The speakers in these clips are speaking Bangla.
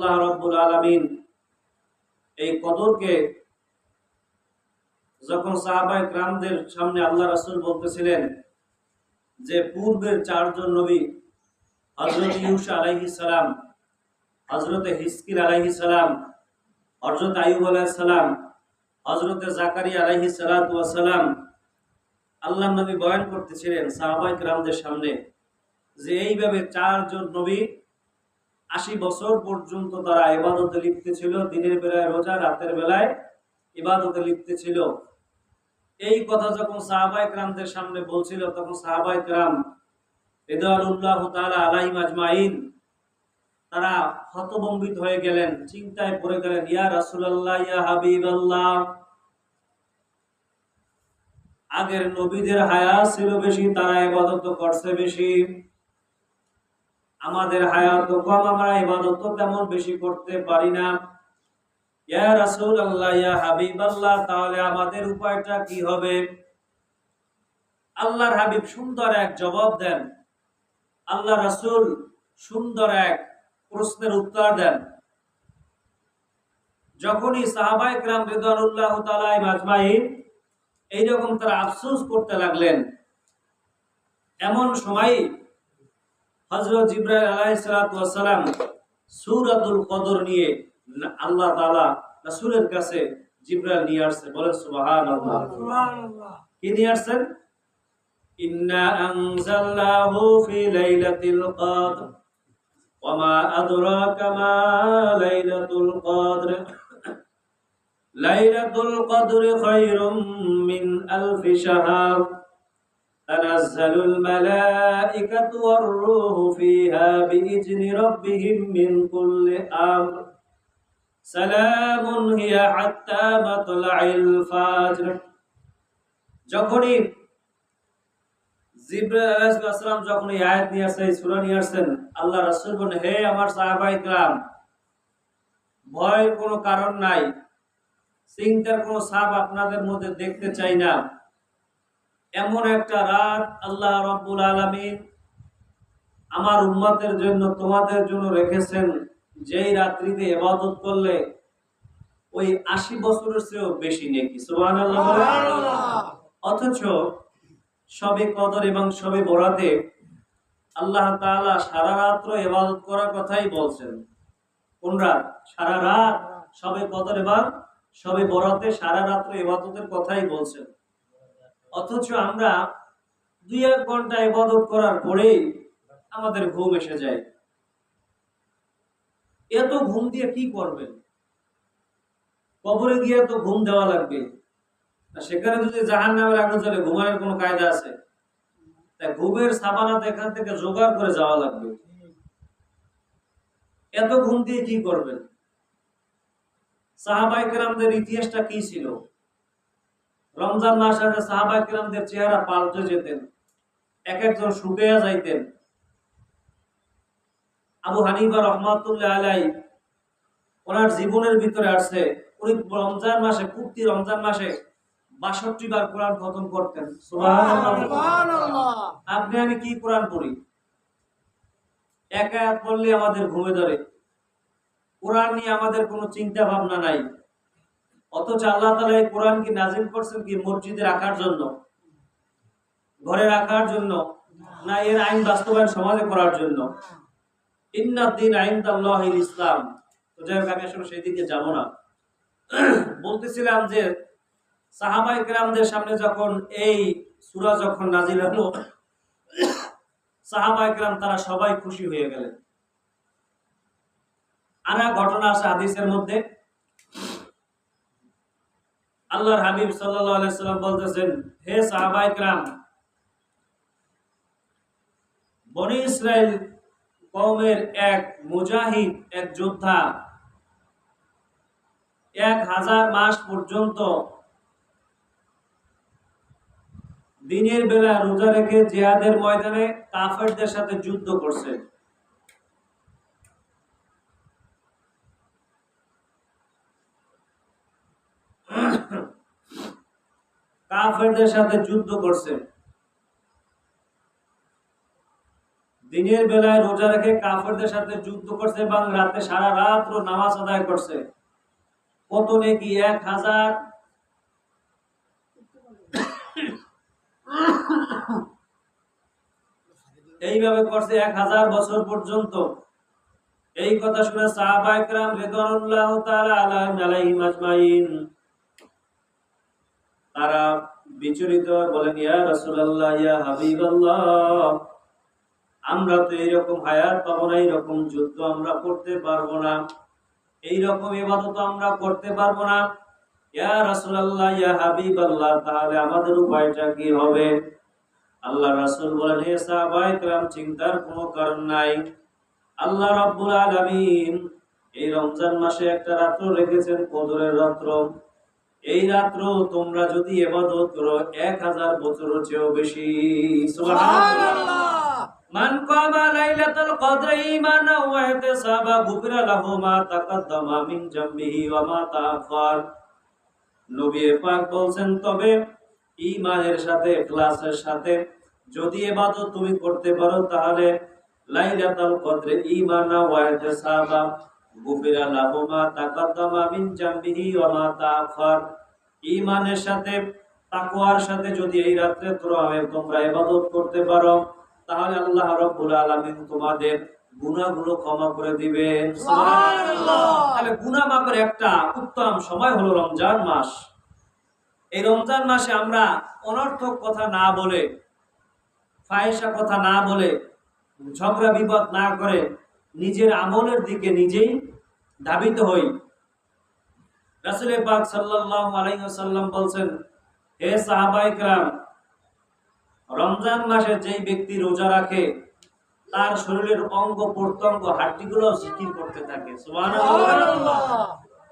আল্লাহ রব্বুল আলমিন এই কদরকে যখন সাহাবাই গ্রামদের সামনে আল্লাহ রাসুল বলতেছিলেন যে পূর্বের চারজন নবী হজরত ইউসা আলাইহি সালাম হজরত হিসকিল আলাইহি সালাম হজরত আইব আলাইহিস সালাম হজরত জাকারিয়া আলাইহি সালাম আল্লাহ নবী বয়ান করতেছিলেন সাহাবাই গ্রামদের সামনে যে এইভাবে চারজন নবী আশি বছর পর্যন্ত তারা ইবাদতে লিপ্ত ছিল, দিনের বেলায় রোজা, রাতের বেলায় ইবাদতে লিপ্ত ছিল। এই কথা যখন সাহাবাই গ্রামদের সামনে বলছিল, তখন সাহাবাই রেদাউল্লাহ তাআলা আলাইহিম আজমাইন, তারা হতভম্বিত হয়ে গেলেন, চিন্তায় পড়ে গেলেন, ইয়া রাসূলুল্লাহ, ইয়া হাবিবাল্লাহ, আগের নবীদের হায়া ছিল বেশি, তারা ইবাদত করছে বেশি। আমাদের হায়াত কম আমরা ইবাদত তেমন বেশি করতে পারি না। ইয়া ইয়া তাহলে আমাদের উপায়টা কি হবে? আল্লাহর হাবিব সুন্দর এক জবাব দেন। আল্লাহ রাসূল সুন্দর এক প্রশ্নের উত্তর দেন। যখনই সাহাবাই ক্রাম রেদানুল্লাহ তালাই মাজমাইন এইরকম তারা আফসোস করতে লাগলেন। এমন সময় হজরত ইব্রাহিম আলাইসালাম সুরাতুল কদর নিয়ে আল্লাহ তালা রাসুলের কাছে জিব্রাইল নিয়ে আসছে। বলেন সুবাহান কি নিয়ে আসছেন? ইন্না আলফি শাহর। تنزل الملائكة والروح فيها بإذن ربهم من كل أمر سلام هي حتى مطلع الفجر যখনই জিব্রাইল আলাইহিস সালাম যখন এই আয়াত নিয়ে আসছে এই সূরা নিয়ে আসছেন আল্লাহ রাসূল বলেন হে আমার সাহাবাই کرام ভয়ের কোনো কারণ নাই চিন্তার কোনো ছাপ আপনাদের মধ্যে দেখতে চাই না এমন একটা রাত আল্লাহ রব্বুল আলামিন আমার উম্মতের জন্য তোমাদের জন্য রেখেছেন যেই রাত্রিতে ইবাদত করলে ওই আশি বছরের চেয়েও বেশি নেকি। অথচ সবে কদর এবং সবে বরাতে আল্লাহ তাআলা সারা রাত্র ইবাদত করার কথাই বলছেন। কোন রাত? সারা রাত সবে কদর এবং সবে বরাতে সারা রাত্র ইবাদতের কথাই বলছেন। অথচ আমরা দুই এক ঘণ্টা ইবাদত করার পরেই আমাদের ঘুম এসে যায়। এত ঘুম দিয়ে কি করবেন? কবরে গিয়ে তো ঘুম দেওয়া লাগবে। সেখানে যদি জাহান নামের আগুন চলে ঘুমানোর কোনো কায়দা আছে? তাই ঘুমের সাবানাত এখান থেকে জোগাড় করে যাওয়া লাগবে। এত ঘুম দিয়ে কি করবেন? সাহাবাই কেরামদের ইতিহাসটা কি ছিল? রমজান মাস আসলে সাহাবাই কেরামদের চেহারা পাল্টে যেতেন। এক একজন শুকিয়ে যাইতেন। আবু হানিফা রহমাতুল্লাহ আলাই ওনার জীবনের ভিতরে আসছে উনি রমজান মাসে কুর্তি রমজান মাসে বাষট্টি বার কোরআন খতম করতেন। আপনি আমি কি কোরআন পড়ি? এক পড়লে আমাদের ঘুমে ধরে। কোরআন নিয়ে আমাদের কোনো চিন্তা ভাবনা নাই। অথচ আল্লাহ তালা এই কোরআন কি নাজিল করছেন কি মসজিদে রাখার জন্য ঘরে রাখার জন্য, না এর আইন বাস্তবায়ন সমাজে করার জন্য। ইন্নাদ্দিন আইন আল্লাহ ইসলাম। তো যাই হোক, আমি আসলে সেই দিকে যাব না। বলতেছিলাম যে সাহাবাই গ্রামদের সামনে যখন এই সুরা যখন নাজিল হলো সাহাবাই গ্রাম তারা সবাই খুশি হয়ে গেলেন। আনা ঘটনা আছে হাদিসের মধ্যে। আল্লাহর হাবিব সাল্লাম বলতেছেন, হে সাহাবাই গ্রাম বনি ইসরায়েল কৌমের এক মুজাহিদ, এক যোদ্ধা এক হাজার মাস পর্যন্ত দিনের বেলা রোজা রেখে জিহাদের ময়দানে কাফেরদের সাথে যুদ্ধ করছে। কাফেরদের সাথে যুদ্ধ করছে। দিনের বেলায় রোজা রেখে কাফেরদের সাথে যুদ্ধ করছে এবং রাতে সারা রাত্র নামাজ আদায় করছে। কত নাকি এক হাজার? এইভাবে করছে এক হাজার বছর পর্যন্ত। এই কথা শুনে সাহাবা একরাম রেদওয়ানুল্লাহ তাআলা আলাইহিম আজমাইন তারা বিচলিত বলেন, ইয়া রাসূলুল্লাহ, ইয়া হাবিবাল্লাহ, আমরা তো এইরকম হায়াত পাবো না, এইরকম যুদ্ধ আমরা করতে পারব না, এইরকম ইবাদত আমরা করতে পারব না। ইয়া রাসূলুল্লাহ, ইয়া হাবিবাল্লাহ, তাহলে আমাদের উপায়টা কি হবে? আল্লাহ রাসুল বলেন, হে সাহাবায়ে কেরাম, চিন্তার কোনো কারণ নাই। আল্লাহ রাব্বুল আলামিন এই রমজান মাসে একটা রাত্র রেখেছেন, কদরের রাত্র। এই রাত্র তোমরা যদি ইবাদত করো এক হাজার বছরের চেয়েও বেশি। মান কামা লাইলাতুল কদর ঈমানা ওয়া ইহতিসাবা গুফিরা লাহু মা তাকাদ্দামা মিন জামবিহি ওয়া মা তাআখার নবী পাক বলছেন তবে ঈমানের সাথে ইখলাসের সাথে যদি ইবাদত তুমি করতে পারো তাহলে লাইলাতুল কদর ঈমানা ওয়া ইহতিসাবা সাথে যদি এই তোমরা ইবাদত করতে পারো, তাহলে আল্লাহ তোমাদের ক্ষমা করে তাহলে মাপের একটা উত্তম সময় হলো রমজান মাস। এই রমজান মাসে আমরা অনর্থক কথা না বলে ফাহেসা কথা না বলে, ঝগড়া বিপদ না করে নিজের আমলের দিকে নিজেই দাবিত হই। রাসুল পাক বলছেন হে সাহাবাইকরাম রমজান মাসে যেই ব্যক্তি রোজা রাখে তার শরীরের অঙ্গ প্রত্যঙ্গ হাড্ডিগুলো শিকির করতে থাকে।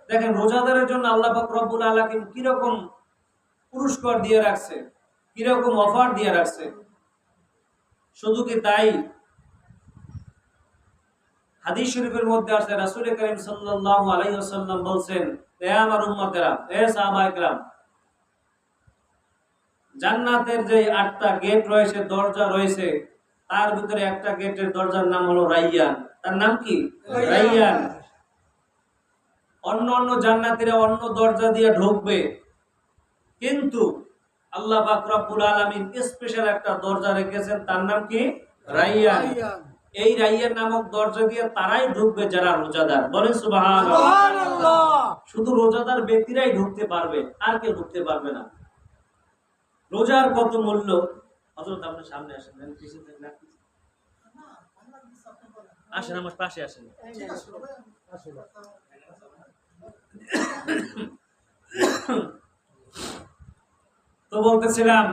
দেখেন রোজাদারের জন্য আল্লাহ রব্বুল আলাকিম কীরকম পুরস্কার দিয়ে রাখছে কীরকম অফার দিয়ে রাখছে। শুধু কি তাই? হাদিস শরীফের মধ্যে আছে রাসুল করিম আলাইহি ওয়াসাল্লাম বলছেন এ আমার উম্মতেরা এ সাহাবাহাম জান্নাতের যে আটটা গেট রয়েছে দরজা রয়েছে তার ভিতরে একটা গেটের দরজার নাম হলো রাইয়ান। তার নাম কি? রাইয়ান। অন্য অন্য জান্নাতিরা অন্য দরজা দিয়ে ঢুকবে কিন্তু আল্লাহ বাকরাবুল আলমিন স্পেশাল একটা দরজা রেখেছেন তার নাম কি? রাইয়ান। এই রাইয়ান নামক দরজা দিয়ে তারাই ঢুকবে যারা রোজাদার। বলেন শুধু রোজাদার ব্যক্তিরাই ঢুকতে পারবে আর কেউ ঢুকতে পারবে না। রোজার কত মূল্য? হজরত আপনি সামনে আসেন। আসেন আমার পাশে আসেন। তো বলতেছিলাম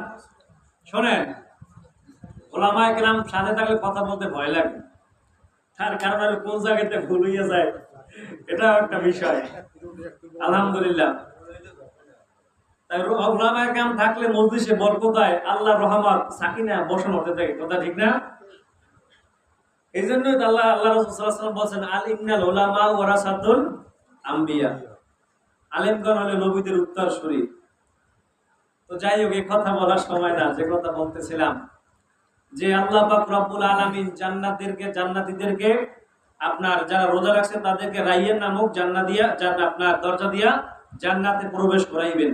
শোনেন ওলামা একরাম সাথে থাকলে কথা বলতে ভয় লাগে। তার কোন জায়গাতে ভুল হইয়া যায়? এটা একটা বিষয়। আলহামদুলিল্লাহ। থাকলে বরকতায় আল্লাহ রহমত, সাকিনা, বসন হতে থাকে। কথা ঠিক না? এই জন্যই তো আল্লাহ আল্লাহ বলছেন, আল ইন্নাল ওলামা ওয়ারাসাতুল আম্বিয়া। আলেমগণ হলে নবীদের উত্তর শরীর তো যাই হোক এই কথা বলার সময় না, যে কথা বলতেছিলাম যে আল্লাহ পাক রব্বুল আলামিন জান্নাতীদেরকে জান্নাতীদেরকে আপনার যারা রোজা রাখছে তাদেরকে রাইয়ের নামক জান্নাত দিয়া, জান আপনার দরজা দিয়া জান্নাতে প্রবেশ করাইবেন।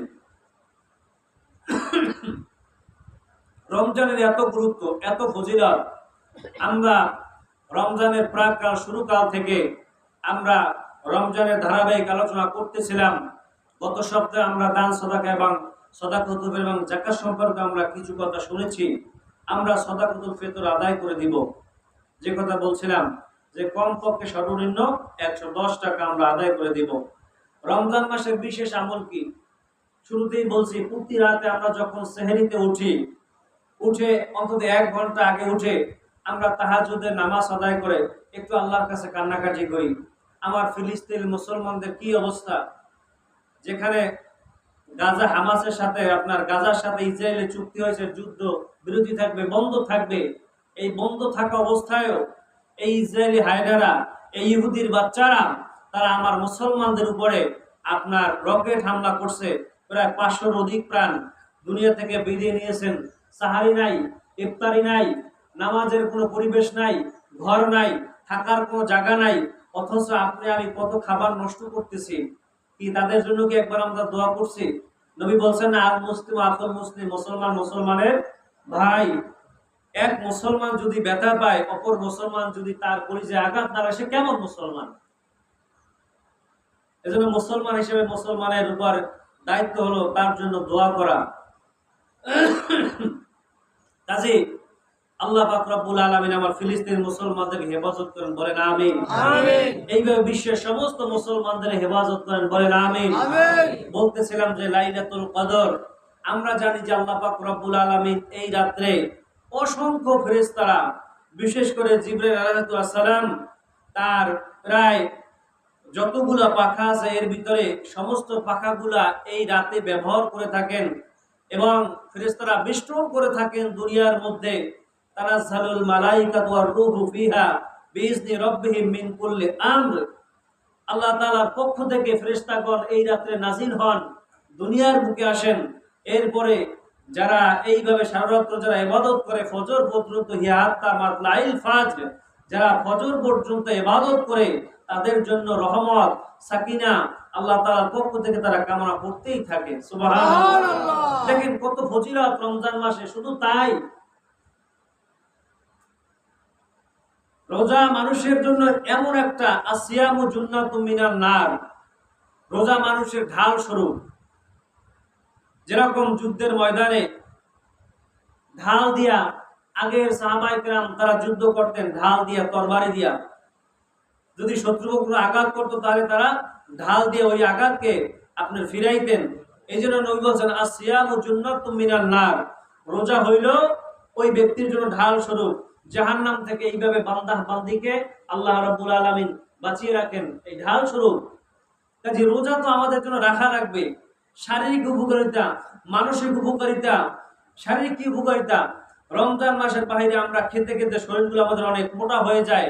রমজানের এত গুরুত্ব, এত ফজিলত। আমরা রমজানের প্রাককাল, শুরুকাল থেকে আমরা রমজানের ধারাবাহিক আলোচনা করতেছিলাম। গত সপ্তাহে আমরা দান, সদাকা এবং সদাকতুব এবং জাকাত সম্পর্কে আমরা কিছু কথা শুনেছি। আমরা সদাকতুল ফেতর আদায় করে দিব। যে কথা বলছিলাম যে কমপক্ষে সর্বনিম্ন একশো দশ টাকা আমরা আদায় করে দিব। রমজান মাসের বিশেষ আমল কি? শুরুতেই বলছি, প্রতি রাতে আমরা যখন সেহেরিতে উঠি, উঠে অন্তত এক ঘণ্টা আগে উঠে আমরা তাহাজুদের নামাজ আদায় করে একটু আল্লাহর কাছে কান্নাকাটি করি। আমার ফিলিস্তিন মুসলমানদের কি অবস্থা? যেখানে গাজা হামাসের সাথে, আপনার গাজার সাথে ইসরায়েলের চুক্তি হয়েছে, যুদ্ধ বিরতি থাকবে, বন্ধ থাকবে। এই বন্ধ থাকা অবস্থায়ও এই ইসরায়েলি হায়দারা, এই ইহুদির বাচ্চারা, তারা আমার মুসলমানদের উপরে আপনার রকেট হামলা করছে। প্রায় পাঁচশোর অধিক প্রাণ দুনিয়া থেকে বেরিয়ে নিয়েছেন। সাহারি নাই, ইফতারি নাই, নামাজের কোনো পরিবেশ নাই, ঘর নাই, থাকার কোনো জায়গা নাই, অথচ আপনি, আমি কত খাবার নষ্ট করতেছি। কি তাদের জন্য কি একবার আমরা দোয়া করছি? নবী বলছেন আর মুসলিম আফল মুসলিম, মুসলমান, মুসলমানের ভাই। এক মুসলমান যদি ব্যথা পায়, অপর মুসলমান যদি তার পরিচয় আঘাত দ্বারা সে কেমন মুসলমান? এজন্য মুসলমান হিসেবে মুসলমানের উপর দায়িত্ব হলো তার জন্য দোয়া করা। কাজে আল্লাহ রব্বুল আলামিন আমার ফিলিস্তিন মুসলমানদের হেফাজত করেন বলেন আমিন। আমিন। এইভাবে বিশ্বের সমস্ত মুসলমানদের হেফাজত করেন বলেন আমিন। আমিন। বলতেছিলাম যে লাইলাতুল কদর আমরা জানি যে আল্লাহ রব্বুল আলামিন এই রাত্রে অসংখ্য ফেরেশতারা বিশেষ করে জিবরাইল আলাইহিস তার প্রায় যতগুলা পাখা আছে এর ভিতরে সমস্ত পাখাগুলা এই রাতে ব্যবহার করে থাকেন এবং ফেরেশতারা বিষ্টন করে থাকেন দুনিয়ার মধ্যে। তানাজ্জালুল মালাইকাতু ওয়ার রূহু ফিহা রাব্বিহিম মিন কুল্লি আমর। আল্লাহ তাআলার পক্ষ থেকে ফেরেশতাগণ এই নাজিল হন দুনিয়ার বুকে আসেন। এরপরে যারা এইভাবে সারারাত্র যারা ইবাদত করে ফজর পর্যন্ত হিয়াত্তা মাতলাইল ফাজর যারা ফজর পর্যন্ত ইবাদত করে তাদের জন্য রহমত সাকিনা আল্লাহ তাআলার পক্ষ থেকে তারা কামনা করতেই থাকে। সুবহানাল্লাহ। দেখেন কত ফজিলত রমজান মাসে শুধু তাই রোজা মানুষের জন্য এমন একটা আসিয়ামু জুন্নাতু মিনার নার। রোজা মানুষের ঢাল স্বরূপ। যেরকম যুদ্ধের ময়দানে ঢাল দিয়া আগের সাহাবাইকরাম তারা যুদ্ধ করতেন, ঢাল দিয়া, তরবারি দিয়া। যদি শত্রুপক্ষ আঘাত করতো, তাহলে তারা ঢাল দিয়ে ওই আঘাতকে আপনার ফিরাইতেন। এই জন্য নবী বলছেন, আসিয়ামু জুন্নাতু মিনার নার। রোজা হইল ওই ব্যক্তির জন্য ঢাল স্বরূপ। জাহান্নাম থেকে এইভাবে বান্দা বান্দিকে আল্লাহ রাব্বুল আলামিন বাঁচিয়ে রাখেন। এই ঢাল স্বরূপ কাজে রোজা তো আমাদের জন্য রাখা লাগবে। শারীরিক উপকারিতা, মানসিক উপকারিতা, শারীরিক কি উপকারিতা? রমজান মাসের বাইরে আমরা খেতে খেতে শরীরগুলো আমাদের অনেক মোটা হয়ে যায়।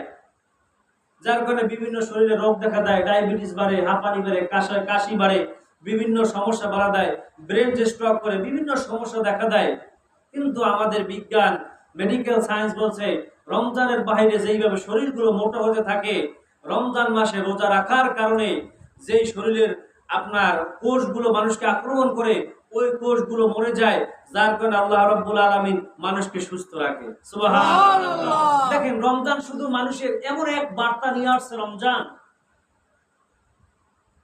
যার কারণে বিভিন্ন শরীরে রোগ দেখা দেয়, ডায়াবেটিস বাড়ে, হাঁপানি বাড়ে, কাশা, কাশি বাড়ে, বিভিন্ন সমস্যা বাড়া দেয়, ব্রেন যে স্ট্রক করে বিভিন্ন সমস্যা দেখা দেয়। কিন্তু আমাদের বিজ্ঞান মেডিকেল সায়েন্স বলছে রমজানের বাইরে যেইভাবে শরীরগুলো মোটা হতে থাকে রমজান মাসে রোজা রাখার কারণে যেই শরীরের আপনার কোষগুলো মানুষকে আক্রমণ করে ওই কোষগুলো মরে যায় যার কারণে আল্লাহ রব্বুল আলামিন মানুষকে সুস্থ রাখে। দেখেন রমজান শুধু মানুষের এমন এক বার্তা নিয়ে আসছে রমজান।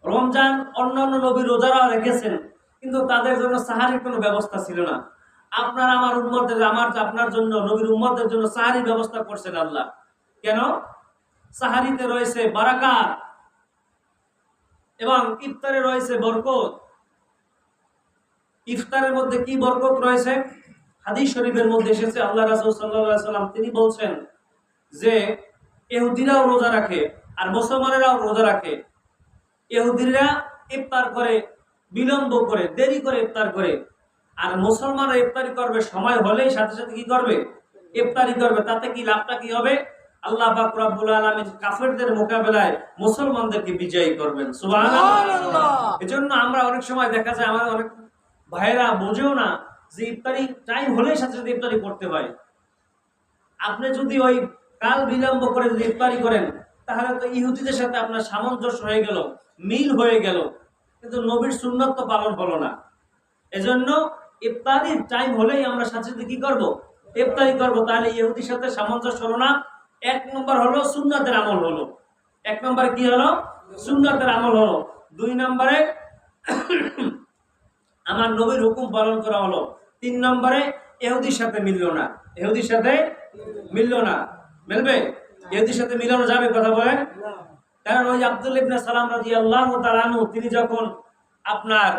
রমজান অন্যান্য নবী রোজারা রেখেছেন কিন্তু তাদের জন্য সাহারির কোনো ব্যবস্থা ছিল না। আপনার আমার উম্মতের আমার আপনার জন্য, নবীর উম্মতের জন্য সাহারির ব্যবস্থা করছেন আল্লাহ। কেন? সাহারিতে রয়েছে বারাকাত এবং ইফতারে রয়েছে বরকত। ইফতারের মধ্যে কি বরকত রয়েছে? হাদিস শরীফের মধ্যে এসেছে, আল্লাহ রাসূল আলাইহি সাল্লাম তিনি বলছেন যে, ইহুদিরাও রোজা রাখে আর মুসলমানেরাও রোজা রাখে। ইহুদিরা ইফতার করে, বিলম্ব করে, দেরি করে ইফতার করে। আর মুসলমানরা ইফতারি করবে সময় হলেই সাথে সাথে কি করবে? ইফতারি করবে। তাতে কি লাভটা কি হবে? আল্লাহ পাক রব্বুল আলামিন কাফেরদের মোকাবেলায় মুসলমানদেরকে বিজয়ী করবেন। সুবহানাল্লাহ। এজন্য আমরা অনেক সময় দেখা যায় আমার অনেক ভাইয়েরা বোঝেও না যে ইফতারি টাইম হলেই সাথে সাথে ইফতারি করতে হয়। আপনি যদি ওই কাল বিলম্ব করে যদি ইফতারি করেন তাহলে তো ইহুদিদের সাথে আপনার সামঞ্জস্য হয়ে গেল মিল হয়ে গেল। কিন্তু নবীর সুন্নত তো পালন হলো না। এজন্য ইফতারির টাইম হলেই আমরা সাথে সাথে কি করব? ইফতারি করব। তাহলে ইহুদির সাথে সামঞ্জস্য হলো না। এক নম্বর হলো সুন্নাতের আমল হলো। এক নম্বরে কি হলো? সুন্নাতের আমল হলো। দুই নম্বরে আমার নবীর হুকুম পালন করা হলো। তিন নম্বরে এহুদির সাথে মিললো না। এহুদির সাথে মিললো না। মিলবে? এহুদির সাথে মিলানো যাবে কথা বলেন? কারণ ওই আব্দুল ইবনে সালাম রাজি আল্লাহ তালানু তিনি যখন আপনার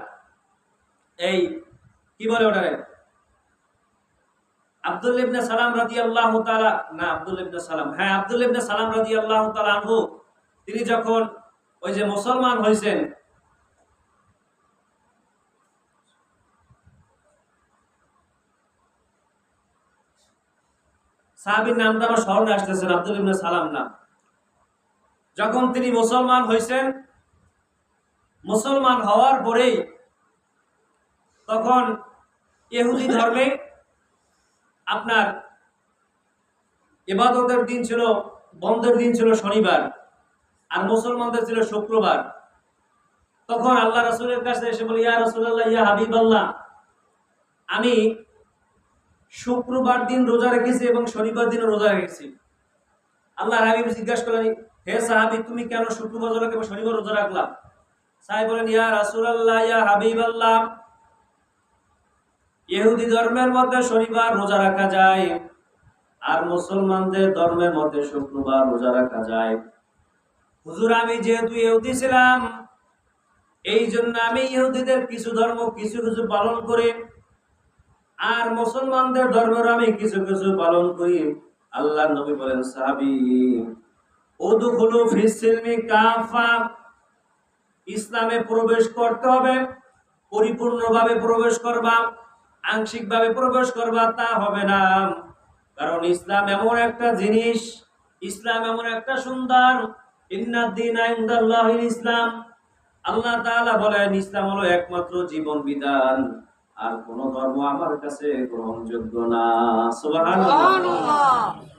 এই কি বলে ওটারে? আব্দুল ইবনে সালাম রাজি আল্লাহ তালা না, আব্দুল ইবনে সালাম হ্যাঁ আব্দুল ইবনে সালাম রাজি আল্লাহ তালানহু তিনি যখন ওই যে মুসলমান হয়েছেন সাহাবীর নামটা আমার স্মরণে আসতেছেন আব্দুল ইবনে সালাম নাম। যখন তিনি মুসলমান হয়েছেন মুসলমান হওয়ার পরেই তখন ইহুদি ধর্মে আপনার ইবাদতের দিন ছিল, বন্ধের দিন ছিল শনিবার আর মুসলমানদের ছিল শুক্রবার। তখন আল্লাহ রাসূলের কাছে এসে বলি, ইয়া রাসূলুল্লাহ, ইয়া হাবিবাল্লাহ, আমি শুক্রবার দিন রোজা রেখেছি এবং শনিবার দিন রোজা রেখেছি। আল্লাহ হাবিব জিজ্ঞাসা করলেন, হে সাহাবি, তুমি কেন শুক্রবার, রোজা রেখে শনিবার রোজা রাখলা সাহেব বলেন ইয়া রাসূলুল্লাহ, ইয়া হাবিবাল্লাহ ইহুদি ধর্মের মধ্যে শনিবার রোজা রাখা যায়, আর মুসলমানদের ধর্মের মধ্যে শুক্রবার রোজা রাখা যায়। হুজুর, আমি যেহেতু ইহুদি ছিলাম, এই জন্য আমি ইহুদিদের কিছু ধর্ম কিছু কিছু পালন করি, আর মুসলমানদের ধর্মের আমি কিছু কিছু পালন করি। আল্লাহ নবী বলেন, সাহাবি, উদখুলু ফিস সিলমি কাফা ইসলামে প্রবেশ করতে হবে, পরিপূর্ণভাবে প্রবেশ করবা। আংশিকভাবে প্রবেশ করবা তা হবে না। কারণ ইসলাম এমন একটা জিনিস, ইসলাম এমন একটা সুন্দর। ইসলাম। আল্লাহ বলেন, ইসলাম হলো একমাত্র জীবন বিধান। আর কোন ধর্ম আমার কাছে গ্রহণযোগ্য না।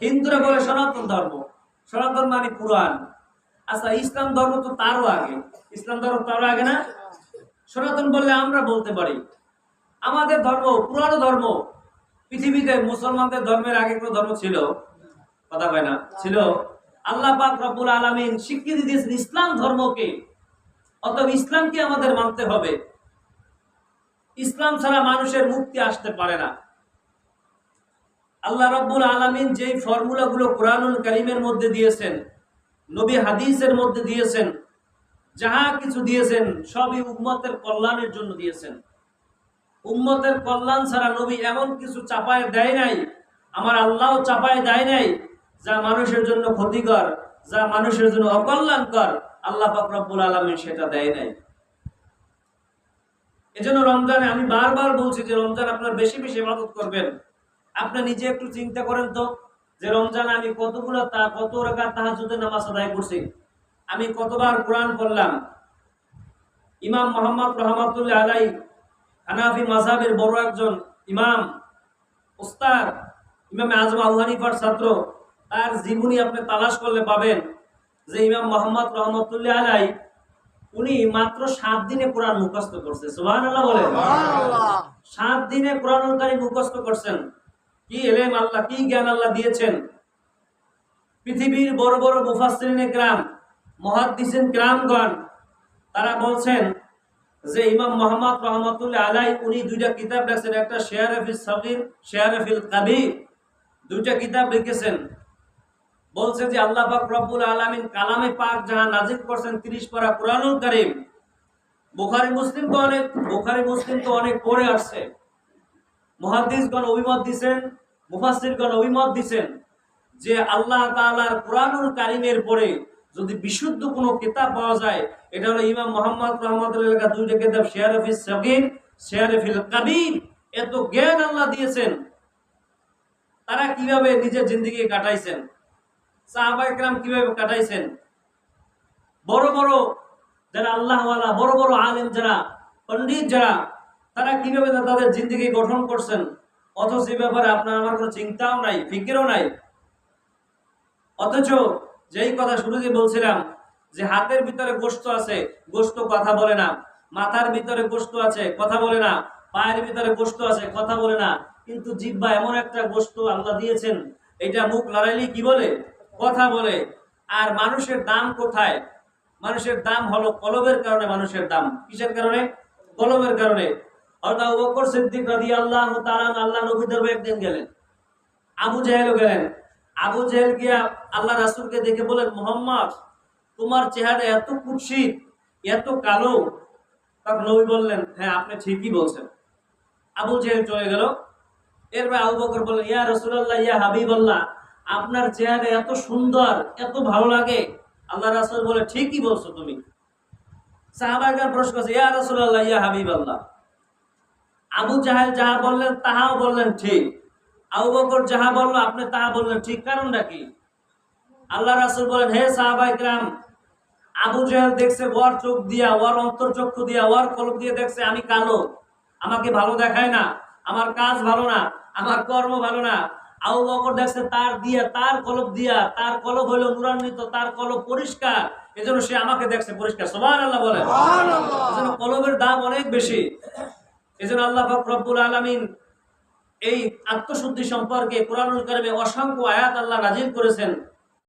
হিন্দুরা বলে সনাতন ধর্ম। সনাতন মানে পুরাণ আচ্ছা ইসলাম ধর্ম তো তারও আগে। ইসলাম ধর্ম তারও আগে না? সনাতন বললে আমরা বলতে পারি। আমাদের ধর্ম, পুরানো ধর্ম, পৃথিবীতে মুসলমানদের ধর্মের আগে কোনো ধর্ম ছিল? কথা হয় না, ছিল। আল্লাহ পাক আলামিন স্বীকৃতি দিয়েছেন ইসলাম ধর্মকে। অতএব ইসলামকে আমাদের মানতে হবে। ইসলাম ছাড়া মানুষের মুক্তি আসতে পারে না। আল্লাহ রব্বুল আলামিন যেই ফর্মুলাগুলো কোরআনুল কারিমের মধ্যে দিয়েছেন, নবী হাদিসের মধ্যে দিয়েছেন, যাহা কিছু দিয়েছেন, সবই উম্মতের কল্যাণের জন্য দিয়েছেন। উম্মতের কল্যাণ ছাড়া নবী এমন কিছু চাপায় দেয় নাই, আমার আল্লাহ চাপায় দেয় নাই, যা মানুষের জন্য ক্ষতিকর, যা মানুষের জন্য অকল্যাণকর, আল্লাহ রব্বুল আলামিন সেটা দেয় নাই। এজন্য রমজানে আমি বারবার বলছি যে রমজান আপনার বেশি বেশি ইবাদত করবেন। আপনি নিজে একটু চিন্তা করেন তো, যে রমজান আমি কতগুলো তা, কত রাকাত তাহাজ্জুদের নামাজ আদায় করছি। আমি কতবার কোরআন করলাম ইমাম মোহাম্মদ রহমাতুল্লাহ আলাই হানাফি মাযহাবের বড় একজন ইমাম উস্তাদ ইমাম আজম আবু হানিফার ছাত্র। তার জীবনী আপনি তালাশ করলে পাবেন যে ইমাম মোহাম্মদ রহমতুল্লাহ আলাই উনি মাত্র সাত দিনে কোরআন মুখস্থ করছে। সুবহানাল্লাহ বলেন। সাত দিনে কোরআন মুখস্থ করছেন। কি এলেম আল্লাহ কি জ্ঞান আল্লাহ দিয়েছেন? পৃথিবীর বড় বড় মুফাসসিরিনে গ্রাম মহাদ্দিসিন গ্রামগণ তারা বলছেন যে ইমাম মোহাম্মদ রহমতুল্লাহ আলাই উনি দুইটা কিতাব লিখছেন, একটা শেয়ার ফিল সগীর, শেয়ার ফিল কাবির। দুইটা কিতাব লিখেছেন। বলছে যে আল্লাহ পাক রব্বুল আলামিন কালামে পাক যাহা নাজিল করছেন 30 পারা কুরআনুল কারীম। বুখারী, মুসলিম তো অনেক, বুখারী, মুসলিম তো অনেক পড়ে আসছে। মুহাদ্দিসগণ অভিমত দিবেন মুফাসসিরগণ অভিমত দিবেন যে আল্লাহ তাআলার কুরআনুল কারীমের পরে যদি বিশুদ্ধ কোনো কিতাব পাওয়া যায়, এটা হলো ইমাম মোহাম্মদ রহমতুল্লাহ দুইটা কিতাব সগীর কাবির। এত জ্ঞান আল্লাহ দিয়েছেন। তারা কীভাবে নিজের জিন্দগি কাটাইছেন? সাহাবা একরাম কীভাবে কাটাইছেন? বড় বড় যারা আল্লাহওয়ালা, বড় বড় আলেম যারা, পণ্ডিত যারা, তারা কীভাবে তাদের জিন্দগি গঠন করছেন? অথচ এই ব্যাপারে আপনার আমার কোনো চিন্তাও নাই, ফিকিরও নাই। অথচ যেই কথা শুরুতে বলছিলাম যে হাতের ভিতরে গোস্ত আছে গোস্ত কথা বলে না। মাথার ভিতরে গোস্ত আছে, কথা বলে না। পায়ের ভিতরে গোস্ত আছে, কথা বলে না। কিন্তু জিব্বা এমন একটা গোস্ত আল্লাহ দিয়েছেন, এটা মুখ লড়াইলে কি বলে? কথা বলে। আর মানুষের দাম কোথায়? মানুষের দাম হলো কলবের কারণে মানুষের দাম। কিসের কারণে? কলবের কারণে। অর্থাৎ সিদ্দিক আল্লাহ আল্লাহ নবী দরবারে একদিন গেলেন। আবু জাহেলও গেলেন। আবু জাহেল গিয়া আল্লাহ রাসূলকে দেখে বলেন, মোহাম্মদ, তোমার চেহারা এত কুৎসিত, এত কালো। তখন নবী বললেন হ্যাঁ আপনি ঠিকই বলছেন। আবু জাহেল চলে গেল। এরপর আবু বকর বললেন, ইয়া রাসূলুল্লাহ, ইয়া হাবিবাল্লাহ, আপনার চেহারা এত সুন্দর, এত ভালো লাগে। আল্লাহ রাসুল বলে, ঠিকই বলছো তুমি। সাহাবাগণ প্রশ্ন করছে, ইয়া রাসূলুল্লাহ, ইয়া হাবিবাল্লাহ? আবু জাহেল যাহা বললেন, তাহাও বললেন, ঠিক। আবু বকর যাহা বলল আপনি তা বললেন ঠিক কারণটা কি? আল্লাহ রাসুল বলেন হে সাহাবাই গ্রাম আবু জাহেল দেখছে ওর চোখ দিয়া ওর অন্তর্চক্ষু দিয়া ওর কলক দিয়ে দেখছে আমি কালো আমাকে ভালো দেখায় না আমার কাজ ভালো না আমার কর্ম ভালো না। আবু বকর দেখছে তার দিয়া তার কলব দিয়া তার কলব হইল নুরান্বিত তার কলব পরিষ্কার এজন্য সে আমাকে দেখছে পরিষ্কার। সবার আল্লাহ বলে কলমের দাম অনেক বেশি। এজন্য আল্লাহ রব্বুল আলমিন এই আত্মশুদ্ধি সম্পর্কে কোরআন অসংখ্য আয়াত আল্লাহ নাজির করেছেন।